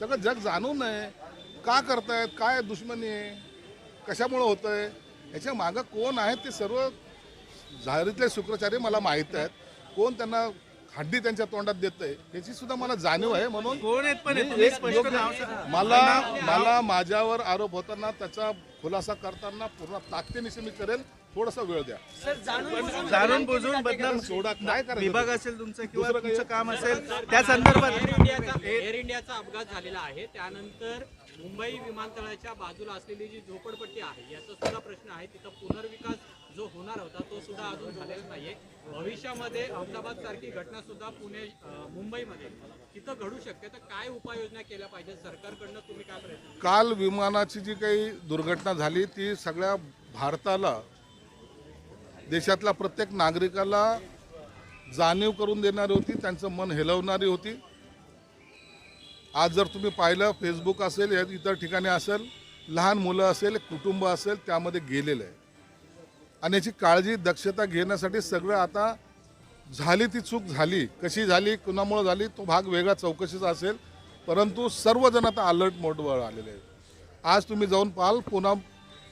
सगळं जग जाणून आहे. का करतायत? काय दुश्मनी आहे? कशामुळं होत आहे ह्याच्या मागं कोण आहेत ते सर्व झारीतले शुक्राचार्य मला माहीत आहेत. कोण त्यांना हड्डी त्यांच्या तोंडात देत आहे याची सुद्धा मला जाणीव आहे म्हणून कोण आहेत पण हे? मी तुम्ही एक स्पष्ट योग्य- नाव सांगा. मला मला माझ्यावर आरोप होताना त्याचा खुलासा करताना पूर्ण ताकदीनिशी मी करेल थोडासा वेळ द्या. जाणून बुजून बदनाम सोडा काय करायचं. विभाग असेल तुमचा किंवा दुसरं काही- तुमचं काम असेल त्या संदर्भात एअर इंडियाचा एअर इंडियाचा अपघात झालेला आहे. त्यानंतर मुंबई विमानतळाच्या बाजूला असलेली जी झोपडपट्टी आहे याचा सुद्धा प्रश्न आहे. तिथं पुनर्विकास जो होणार होता तो सुद्धा अजून झालेला नाहीये. भविष्यामध्ये अहमदाबाद सारखी घटना सुद्धा पुणे मुंबईमध्ये तिथं घडू शकते. तर काय उपाययोजना केल्या पाहिजे सरकारकडनं तुम्ही काय प्रयत्न काल विमानाची जी काही दुर्घटना झाली ती सगळ्या भारताला देशातल्या प्रत्येक नागरिकाला जाणीव करून देणारी होती त्यांचं मन हेलवणारी होती. आज जर तुम्ही पाहिलं फेसबुक असेल या इतर ठिकाणी असेल लहान मुलं असेल कुटुंब असेल त्यामध्ये गेलेलं आहे. आणि याची काळजी दक्षता घेण्यासाठी सगळं आता झाली ती चूक झाली. कशी झाली कुणामुळं झाली तो भाग वेगळा चौकशीचा असेल. परंतु सर्वजण आता अलर्ट मोडवर आलेले आहेत. आज तुम्ही जाऊन पाहाल पुन्हा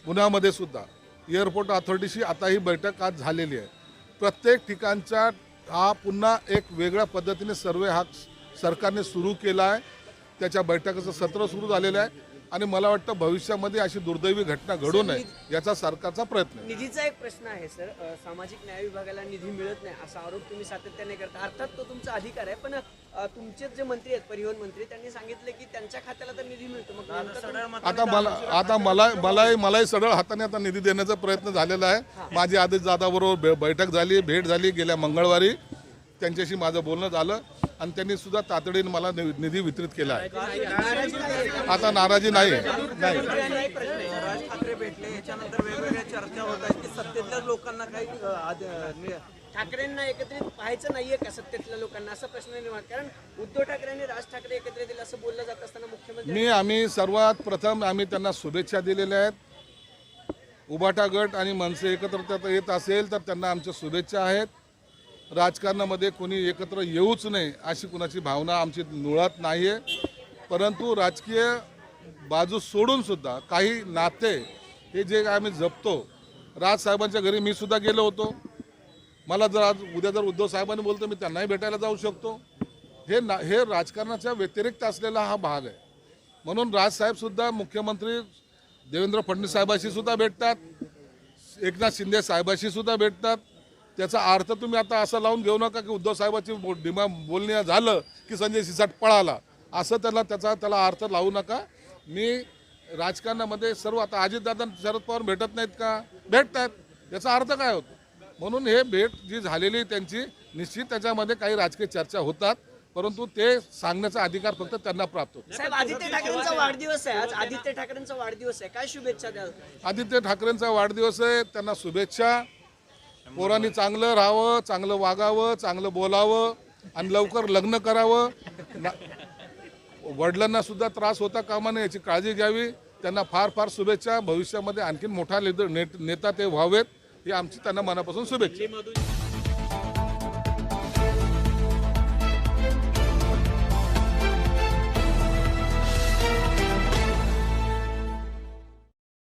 पुण्यामध्ये सुद्धा. एअरपोर्ट अथॉरिटीशी आता ही बैठक आज झालेली आहे. प्रत्येक ठिकाणच्या हा पुन्हा एक वेगळ्या पद्धतीने सर्वे हा सरकारने सुरू केला आहे. त्याच्या बैठकीचं सत्र सुरू झालेलं आहे आणि मला वाटतं भविष्यामध्ये अशी दुर्दैवी घटना घडू नये याचा सरकारचा प्रयत्न आहे. निधीचा एक प्रश्न आहे सर. सामाजिक न्याय विभागाला निधी मिळत नाही असा आरोप तुम्ही सातत्याने करता. अर्थात तो तुमचा अधिकार आहे पण अ, तुमचे जे मंत्री आहेत परिवहन मंत्री त्यांनी सांगितलं की त्यांच्या खात्याला तर निधी मिळतो. आता मला आता मला मलाही मलाही सरळ हाताने आता निधी देण्याचा प्रयत्न झालेला आहे. माझी आदेश जादाबरोबर बे- बैठक झाली भेट झाली गेल्या मंगळवारी. त्यांच्याशी माझं बोलणं झालं आणि त्यांनी सुद्धा तातडीने मला निधी वितरित केला आहे. आता नाराजी नाही. नाही. राज ठाकरे भेटले याच्यानंतर वेगवेगळ्या चर्चा होत आहेत. की सत्तेतल्या लोकांना काही अ, आद- अ, नि- ठाकरेंना एकत्रित पाहायचं नाहीये का सत्तेतल्या लोकांना? असा प्रश्न निर्माण कारण उद्धव ठाकरे आणि राज ठाकरे एकत्र येतील असं बोललं जात असताना मुख्यमंत्री मी आम्ही सर्वात प्रथम आम्ही त्यांना शुभेच्छा दिलेल्या आहेत. उबाटा गट आणि मनसे एकत्र येत असेल तर त्यांना आमच्या शुभेच्छा आहेत. राजकारणामध्ये कोणी एकत्र येऊच नये अशी कुणाची भावना आमची मुळात नाही आहे परंतु राजकीय बाजू सोडूनसुद्धा काही नाते हे जे आम्ही जपतो राजसाहेबांच्या घरी मी सुद्धा गेलो होतो. मला जर आज उद्या जर उद्धव साहेबांनी बोलतो मी त्यांनाही भेटायला जाऊ शकतो. हे ना हे राजकारणाच्या व्यतिरिक्त असलेला हा भाग आहे. म्हणून राजसाहेबसुद्धा मुख्यमंत्री देवेंद्र फडणवीस साहेबाशी सुद्धा भेटतात. एकनाथ शिंदे साहेबाशी सुद्धा भेटतात. त्याचा अर्थ तुम्ही आता असं लावून घेऊ नका की उद्धव साहेबाची डिमा बोलणी झालं की संजय सिसाट पळाला. असं त्याला त्याचा त्याला अर्थ लावू नका. मी राजकारणामध्ये सर्व आता अजितदादा शरद पवार भेटत नाहीत का? भेटतात. याचा अर्थ काय होतो? म्हणून हे भेट जी झालेली त्यांची निश्चित त्याच्यामध्ये काही राजकीय चर्चा होतात परंतु ते सांगण्याचा अधिकार फक्त त्यांना प्राप्त होतो. आदित्य ठाकरेंचा वाढदिवस आहे. आज आदित्य ठाकरेंचा वाढदिवस आहे. काय शुभेच्छा द्याल? आदित्य ठाकरेंचा वाढदिवस आहे. त्यांना शुभेच्छा. पोरांनी चांगलं राहावं चांगलं वागावं चांगलं बोलावं आणि लवकर लग्न करावं. वडिलांना सुद्धा त्रास होता कामा नये याची काळजी घ्यावी. त्यांना फार फार शुभेच्छा. भविष्यामध्ये आणखीन मोठा नेत- नेता ते व्हावेत. ही आमची त्यांना मनापासून शुभेच्छा.